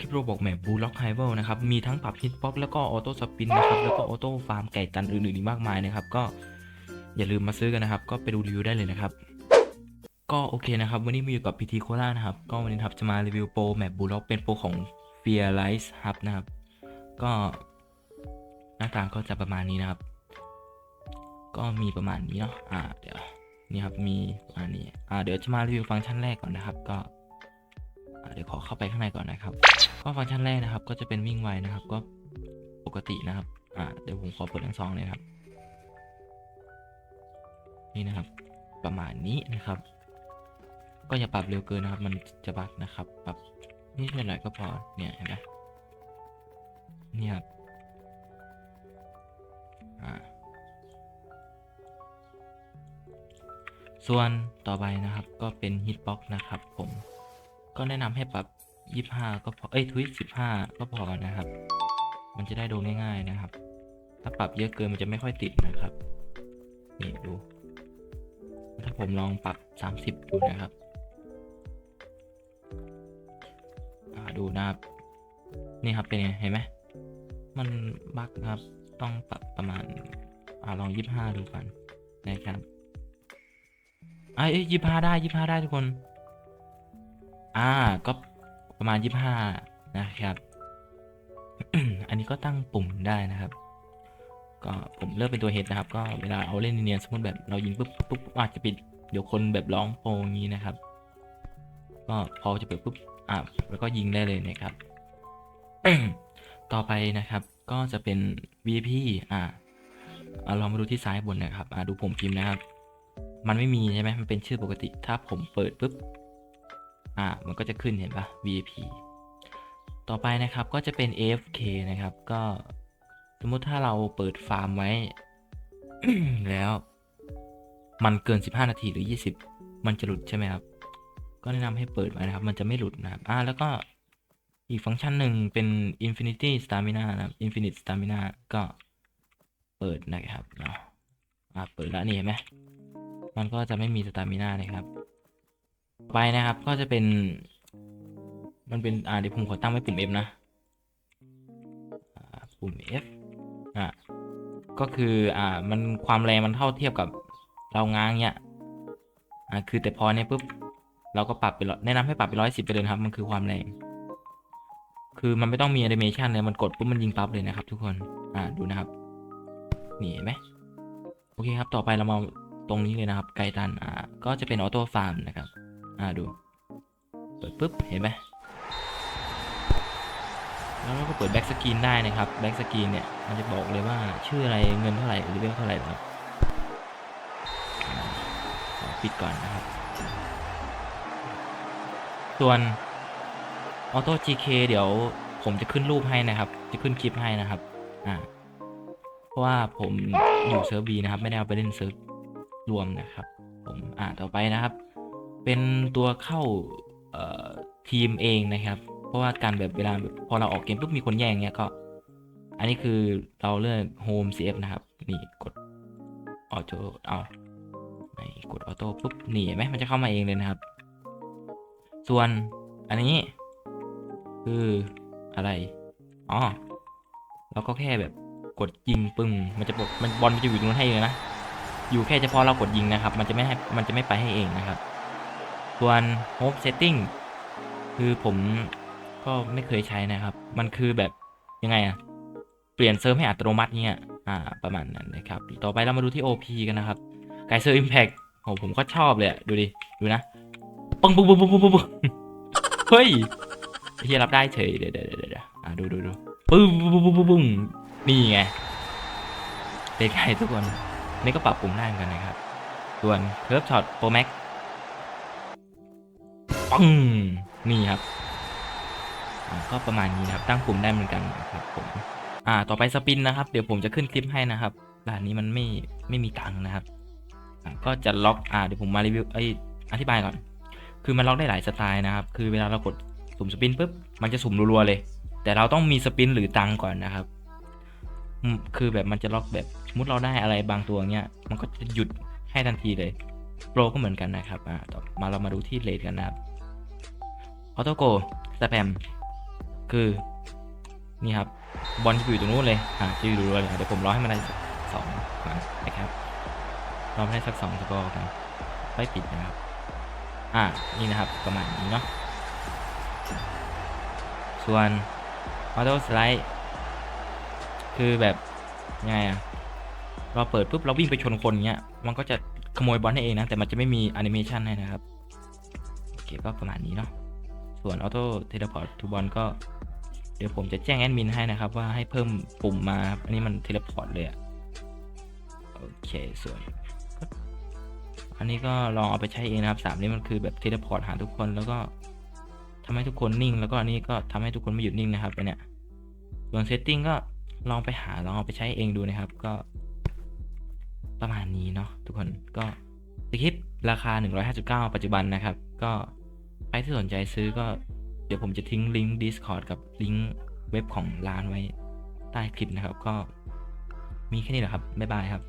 คริปต์โรบอกแมปบูล็อกไฮเวลนะครับ มีทั้งปรับฮิตบ็อกแล้วก็ออโต้สปินนะครับ แล้วก็ออโต้ฟาร์มไก่ตันอื่นๆอีกมากมายนะครับ ก็อย่าลืมมาซื้อกันนะครับ ก็ไปดูรีวิวได้เลยนะครับ ก็โอเคนะครับ วันนี้มาอยู่กับพีทีโครานะครับ ก็วันนี้ครับจะมารีวิวโปรแมปบูล็อกเป็นโปรของ Fearless Hub นะครับ ก็หน้าตาก็จะประมาณนี้นะครับ ก็มีประมาณนี้เนาะ อ่า เดี๋ยว นี่ครับ มีประมาณนี้ อ่า เดี๋ยวจะมารีวิวฟังก์ชันแรกก่อนนะครับ ก็ เดี๋ยวขอเข้าไปข้างในก่อนนะครับ ก็ฟังก์ชันแรกนะครับ ก็จะเป็นวิ่งไวนะครับ ก็ปกตินะครับ อ่าเดี๋ยวผมขอเปิดทั้งสองเลยครับ นี่นะครับ ประมาณนี้นะครับ ก็อย่าปรับเร็วเกินนะครับ มันจะบักนะครับ ปรับนิดหน่อยก็พอ เนี่ยเห็นไหมเนี่ยครับอ่าส่วนต่อไปนะครับก็เป็นฮิตบ็อกนะครับผม ก็แนะนำให้ปรับ25ก็พอ เอ้ยทวิต15ก็พอนะครับ มันจะได้ดูง่ายๆนะครับ ถ้าปรับเยอะเกินมันจะไม่ค่อยติดนะครับ นี่ดู ถ้าผมลองปรับ30ดูนะครับอ่าดูนะครับ นี่ครับเป็นไง เห็นไหม มันบั๊กครับ ต้องปรับประมาณ อ่าลอง25ดูก่อนนะครับอะเอ้ยยี่ห้าได้ยี่ห้าได้ทุกคน อ่าก็ประมาณยี่ห้านะครับ อันนี้ก็ตั้งปุ่มได้นะครับ ก็ผมเลือกเป็นตัวเฮดนะครับ ก็เวลาเอาเล่นเนียนสมมติแบบเรายิงปุ๊บปุ๊บอาจจะปิดเดี๋ยวคนแบบร้องโปรอย่างนี้นะครับ ก็พอจะเปิดปุ๊บอ่าแล้วก็ยิงได้เลยนะครับ ต่อไปนะครับก็จะเป็น VIP อ่าอ่าลองมาดูที่ซ้ายบนนะครับ อ่าดูผมพิมพ์นะครับ มันไม่มีใช่ไหมมันเป็นชื่อปกติ ถ้าผมเปิดปุ๊บ อ่ามันก็จะขึ้นเห็นปะ VIP ต่อไปนะครับก็จะเป็น AFK นะครับ ก็สมมุติถ้าเราเปิดฟาร์มไว้ แล้ว มันเกิน 15 นาทีหรือ 20 มันจะหลุดใช่ไหมครับ ก็แนะนำให้เปิดไว้นะครับ มันจะไม่หลุดนะครับอ่าแล้วก็อีกฟังก์ชันหนึ่งเป็น Infinity Stamina นะครับ Infinite Stamina ก็เปิดนะครับเนาะอ่าเปิดแล้วนี่เห็นไหมมันก็จะไม่มีสตามิน่านะครับ ไปนะครับ ก็จะเป็น มันเป็น อ่า เดี๋ยวผมขอตั้งไว้ปุ่ม F นะอ่าปุ่ม F อ่าก็คืออ่ามันความแรงมันเท่าเทียบกับเราง้างเนี้ยอ่าคือแต่พอเนี้ยปุ๊บเราก็ปรับไปร้อยแนะนำให้ปรับไปร้อยสิบไปเลยครับ มันคือความแรง คือมันไม่ต้องมีแอนิเมชันเลยมันกดปุ๊บมันยิงปั๊บเลยนะครับ ทุกคนอ่าดูนะครับนี่เห็นไหมโอเคครับต่อไปเรามาตรงนี้เลยนะครับ ไกตันอ่าก็จะเป็นออโต้ฟาร์มนะครับ อ่าดู เปิดปุ๊บ เห็นไหมแล้วเราก็เปิดแบ็กสกรีนได้นะครับแบ็กสกรีนเนี่ย มันจะบอกเลยว่าชื่ออะไรเงินเท่าไหร่หรือเรื่องเท่าไหร่นะครับปิดก่อนนะครับ ส่วนออโต้ GK เดี๋ยวผมจะขึ้นรูปให้นะครับ จะขึ้นคลิปให้นะครับ อ่า เพราะว่าผมอยู่เซิร์ฟบีนะครับ ไม่ได้เอาไปเล่นเซิร์ฟรวมนะครับ ผม อ่า ต่อไปนะครับ เป็นตัวเข้าทีมเองนะครับ เพราะว่าการแบบเวลาแบบพอเราออกเกมปุ๊บมีคนแย่งเนี้ยก็ อันนี้คือเราเลือก Home CF นะครับ นี่กดออโต้เอาไหนกดออโต้ปุ๊บนี่เห็นไหมมันจะเข้ามาเองเลยนะครับ ส่วนอันนี้ คืออะไรอ๋อเราก็แค่แบบกดยิงปึ้งมันจะบอมันบอลมันจะอยู่ตรงนั้นให้เลยนะ อยู่แค่เฉพาะเรากดยิงนะครับ มันจะไม่ให้มันจะไม่ไปให้เองนะครับ ส่วน Home Setting คือผมก็ไม่เคยใช้นะครับ มันคือแบบยังไงอะเปลี่ยนเซิร์ฟให้อัตโนมัติเนี่ย อ่า ประมาณนั้นนะครับ ต่อไปเรามาดูที่ OP กันนะครับไกเซอร์อิมแพ t โหผมก็ชอบเลยดูดิ ดูนะปังปุ้งปุ้งปุ้งปุ้งปุ้งเฮ้ยเฮียรับได้เฉย เดี๋ยวเดี๋ยวเดี๋ยวเดี๋ยวอ่าดูดูดูปึ้งปุ้งปุ้งปุ้งปุ้งนี่ไงเป็นไงทุกคน นี่ก็ปรับปรุงได้เหมือนกันนะครับ ส่วน Curve Shot Pro Max ปั งนี่ครับก็ประมาณนี้นะครับตั้งปุ่มได้เหมือนกันนะครับผมอ่าต่อไปสปินนะครับ เดี๋ยวผมจะขึ้นคลิปให้นะครับด่านนี้มันไม่ไม่มีตังค์นะครับก็จะล็อกอ่าเดี๋ยวผมมารีวิวเอ้ยอธิบายก่อน คือมันล็อกได้หลายสไตล์นะครับ คือเวลาเรากดสุ่มสปินปุ๊บมันจะสุ่มรัวๆเลย แต่เราต้องมีสปินหรือตังก่อนนะครับ คือแบบมันจะล็อกแบบสมมติเราได้อะไรบางตัวเงี้ยมันก็จะหยุดให้ทันทีเลยโปรก็เหมือนกันนะครับอ่าต่อมาเรามาดูที่เลทกันนะครับ ออโต้โกสแปมคือคือนี่ครับบอลจะอยู่ตรงนู้นเลยอะจะอยู่รัวเลยเดี๋ยวผมรอให้มันได้สักสองก่อนนะครับรอให้สักสองสกอร์กันค่อยปิดนะครับ อะนี่นะครับประมาณนี้เนาะส่วนออโต้สไลด์คือแบบยังไงอะเราเปิดปุ๊บเราวิ่งไปชนคนเงี้ย มันก็จะขโมยบอลให้เองนะ แต่มันจะไม่มีแอนิเมชันให้นะครับ โอเคก็ประมาณนี้เนาะ ส่วนออโต้เทเลพอร์ตทูบอลก็เดี๋ยวผมจะแจ้งแอดมินให้นะครับ ว่าให้เพิ่มปุ่มมาครับอันนี้มันเทเลพอร์ตเลยอะโอเคส่วนอันนี้ก็ลองเอาไปใช้เองนะครับสามนี้มันคือแบบเทเลพอร์ตหาทุกคนแล้วก็ทำให้ทุกคนนิ่ง แล้วก็อันนี้ก็ทำให้ทุกคนไม่หยุดนิ่งนะครับอันเนี้ยส่วนเซตติ้งก็ลองไปหาลองเอาไปใช้เองดูนะครับ ก็ ประมาณนี้เนาะทุกคนก็สคริปต์ราคา 159 ปัจจุบันนะครับ ก็ ครที่สนใจซื้อก็เดี๋ยวผมจะทิ้งลิงก์ Discord กับลิงก์เว็บของร้านไว้ใต้คลิปนะครับ ก็มีแค่นี้แหละครับ บ๊ายบายครับ